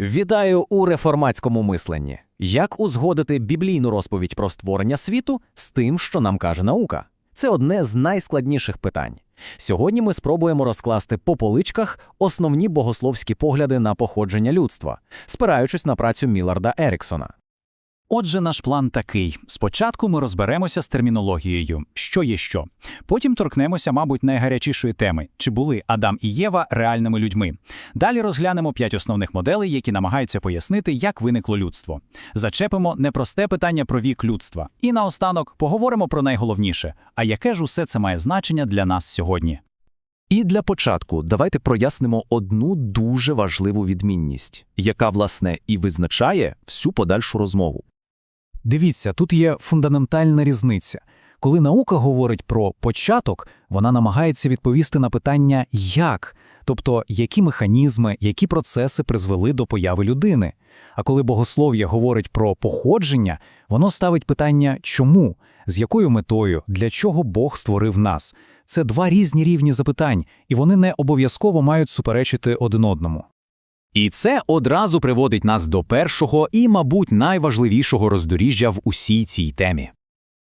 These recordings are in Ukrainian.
Вітаю у реформатському мисленні. Як узгодити біблійну розповідь про створення світу з тим, що нам каже наука? Це одне з найскладніших питань. Сьогодні ми спробуємо розкласти по поличках основні богословські погляди на походження людства, спираючись на працю Міларда Еріксона. Отже, наш план такий: спочатку ми розберемося з термінологією, що є що. Потім торкнемося, мабуть, найгарячішої теми, чи були Адам і Єва реальними людьми. Далі розглянемо п'ять основних моделей, які намагаються пояснити, як виникло людство. Зачепимо непросте питання про вік людства. І наостанок поговоримо про найголовніше: а яке ж усе це має значення для нас сьогодні? І для початку давайте прояснимо одну дуже важливу відмінність, яка, власне, і визначає всю подальшу розмову. Дивіться, тут є фундаментальна різниця. Коли наука говорить про початок, вона намагається відповісти на питання як, тобто які механізми, які процеси призвели до появи людини. А коли богослов'я говорить про походження, воно ставить питання чому, з якою метою, для чого Бог створив нас. Це два різні рівні запитань, і вони не обов'язково мають суперечити один одному. І це одразу приводить нас до першого і, мабуть, найважливішого роздоріжжя в усій цій темі.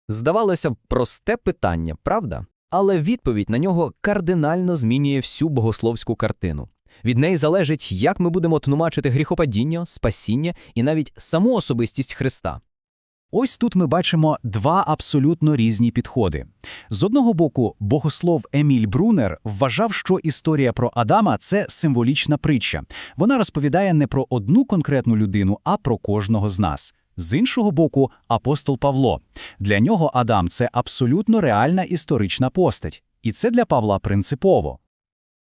Здавалося б, просте питання, правда? Але відповідь на нього кардинально змінює всю богословську картину. Від неї залежить, як ми будемо тлумачити гріхопадіння, спасіння і навіть саму особистість Христа. Ось тут ми бачимо два абсолютно різні підходи. З одного боку, богослов Еміль Брунер вважав, що історія про Адама це символічна притча. Вона розповідає не про одну конкретну людину, а про кожного з нас. З іншого боку, апостол Павло. Для нього Адам це абсолютно реальна історична постать. І це для Павла принципово.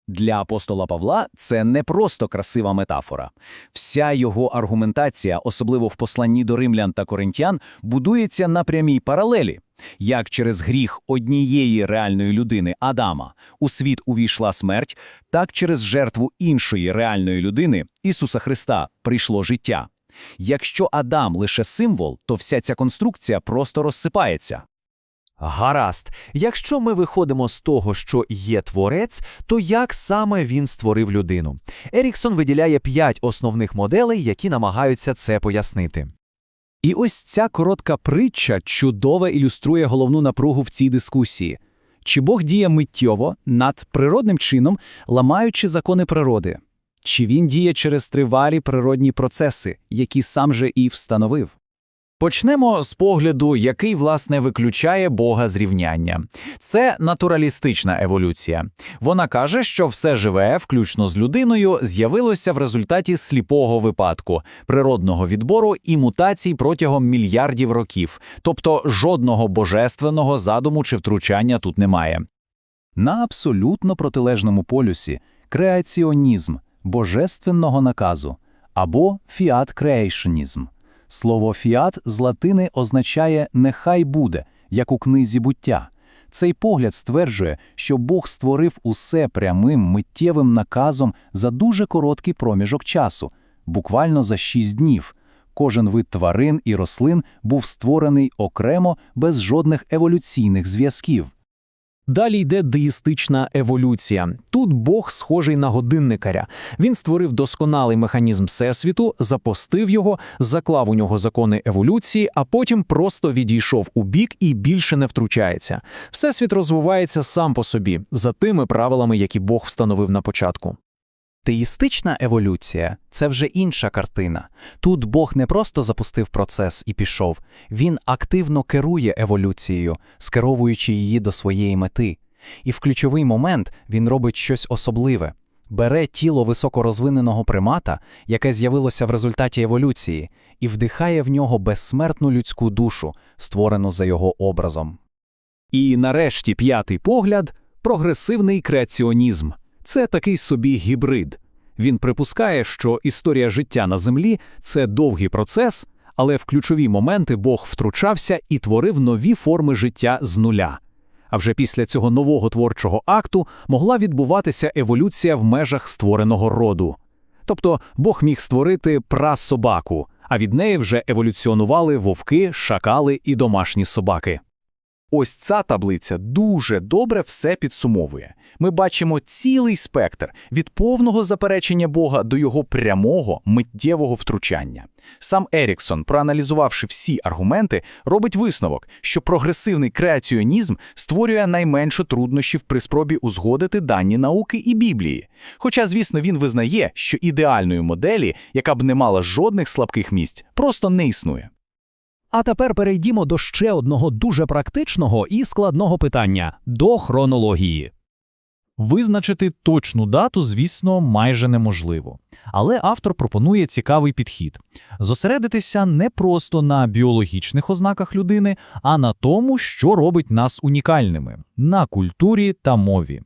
Для апостола Павла це не просто красива метафора. Вся його аргументація, особливо в посланні до римлян та коринтян, будується на прямій паралелі. Як через гріх однієї реальної людини Адама у світ увійшла смерть, так через жертву іншої реальної людини Ісуса Христа прийшло життя. Якщо Адам лише символ, то вся ця конструкція просто розсипається. Гаразд, якщо ми виходимо з того, що є творець, то як саме він створив людину? Еріксон виділяє п'ять основних моделей, які намагаються це пояснити. І ось ця коротка притча чудово ілюструє головну напругу в цій дискусії. Чи Бог діє миттєво, над природним чином, ламаючи закони природи? Чи він діє через тривалі природні процеси, які сам же і встановив? Почнемо з погляду, який, власне, виключає Бога з рівняння. Це натуралістична еволюція. Вона каже, що все живе, включно з людиною, з'явилося в результаті сліпого випадку, природного відбору і мутацій протягом мільярдів років, тобто жодного божественного задуму чи втручання тут немає. На абсолютно протилежному полюсі креаціонізм божественного наказу або фіат-креейшнізм. Слово фіат з латини означає нехай буде, як у книзі буття. Цей погляд стверджує, що Бог створив усе прямим миттєвим наказом за дуже короткий проміжок часу, буквально за шість днів. Кожен вид тварин і рослин був створений окремо без жодних еволюційних зв'язків. Далі йде деїстична еволюція. Тут Бог схожий на годинникаря. Він створив досконалий механізм всесвіту, запостив його, заклав у нього закони еволюції, а потім просто відійшов у бік і більше не втручається. Всесвіт розвивається сам по собі, за тими правилами, які Бог встановив на початку. Теїстична еволюція це вже інша картина. Тут Бог не просто запустив процес і пішов, він активно керує еволюцією, скеровуючи її до своєї мети. І в ключовий момент він робить щось особливе. Бере тіло високорозвиненого примата, яке з'явилося в результаті еволюції, і вдихає в нього безсмертну людську душу, створену за його образом. І нарешті п'ятий погляд прогресивний креаціонізм. Це такий собі гібрид. Він припускає, що історія життя на землі це довгий процес, але в ключові моменти Бог втручався і творив нові форми життя з нуля. А вже після цього нового творчого акту могла відбуватися еволюція в межах створеного роду. Тобто Бог міг створити прасобаку, а від неї вже еволюціонували вовки, шакали і домашні собаки. Ось ця таблиця дуже добре все підсумовує. Ми бачимо цілий спектр від повного заперечення Бога до його прямого миттєвого втручання. Сам Еріксон, проаналізувавши всі аргументи, робить висновок, що прогресивний креаціонізм створює найменше труднощів при спробі узгодити дані науки і Біблії. Хоча, звісно, він визнає, що ідеальної моделі, яка б не мала жодних слабких місць, просто не існує. А тепер перейдімо до ще одного дуже практичного і складного питання до хронології. Визначити точну дату, звісно, майже неможливо. Але автор пропонує цікавий підхід – зосередитися не просто на біологічних ознаках людини, а на тому, що робить нас унікальними – на культурі та мові.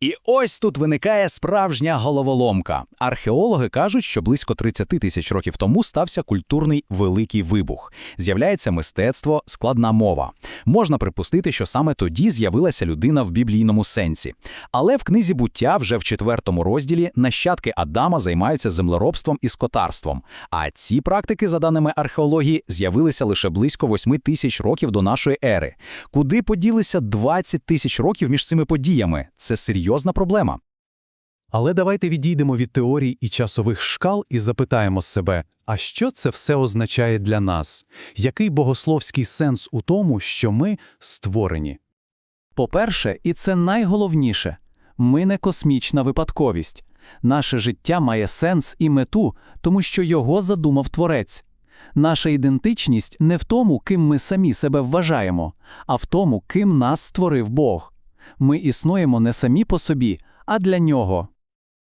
І ось тут виникає справжня головоломка. Археологи кажуть, що близько 30 тисяч років тому стався культурний великий вибух. З'являється мистецтво, складна мова. Можна припустити, що саме тоді з'явилася людина в біблійному сенсі. Але в книзі буття вже в четвертому розділі нащадки Адама займаються землеробством і скотарством. А ці практики, за даними археології, з'явилися лише близько 8 тисяч років до нашої ери. Куди поділися 20 тисяч років між цими подіями? Це серйозна проблема. Але давайте відійдемо від теорій і часових шкал і запитаємо себе, а що це все означає для нас? Який богословський сенс у тому, що ми створені? По-перше, і це найголовніше, ми не космічна випадковість. Наше життя має сенс і мету, тому що його задумав Творець. Наша ідентичність не в тому, ким ми самі себе вважаємо, а в тому, ким нас створив Бог. Ми існуємо не самі по собі, а для нього.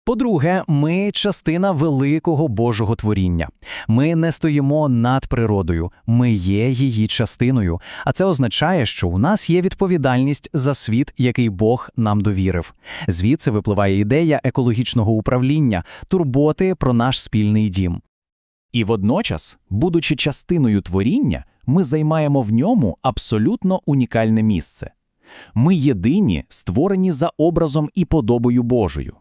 По-друге, ми частина великого Божого творіння. Ми не стоїмо над природою, ми є її частиною. А це означає, що у нас є відповідальність за світ, який Бог нам довірив. Звідси випливає ідея екологічного управління, турботи про наш спільний дім. І водночас, будучи частиною творіння, ми займаємо в ньому абсолютно унікальне місце. Ми єдині, створені за образом і подобою Божою.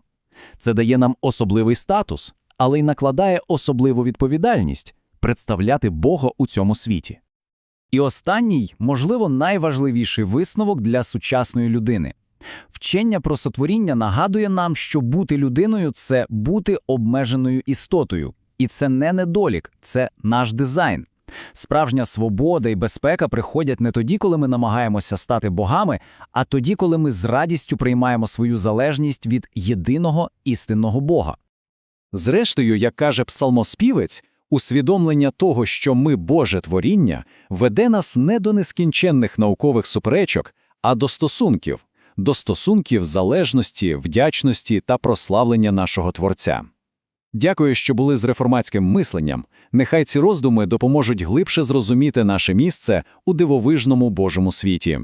Це дає нам особливий статус, але й накладає особливу відповідальність представляти Бога у цьому світі. І останній, можливо, найважливіший висновок для сучасної людини. Вчення про сотворіння нагадує нам, що бути людиною це бути обмеженою істотою. І це не недолік, це наш дизайн. Справжня свобода і безпека приходять не тоді, коли ми намагаємося стати богами, а тоді, коли ми з радістю приймаємо свою залежність від єдиного істинного Бога. Зрештою, як каже псалмоспівець, усвідомлення того, що ми Боже творіння, веде нас не до нескінченних наукових суперечок, а до стосунків, до стосунків залежності, вдячності та прославлення нашого Творця. Дякую, що були з реформатським мисленням. Нехай ці роздуми допоможуть глибше зрозуміти наше місце у дивовижному Божому світі.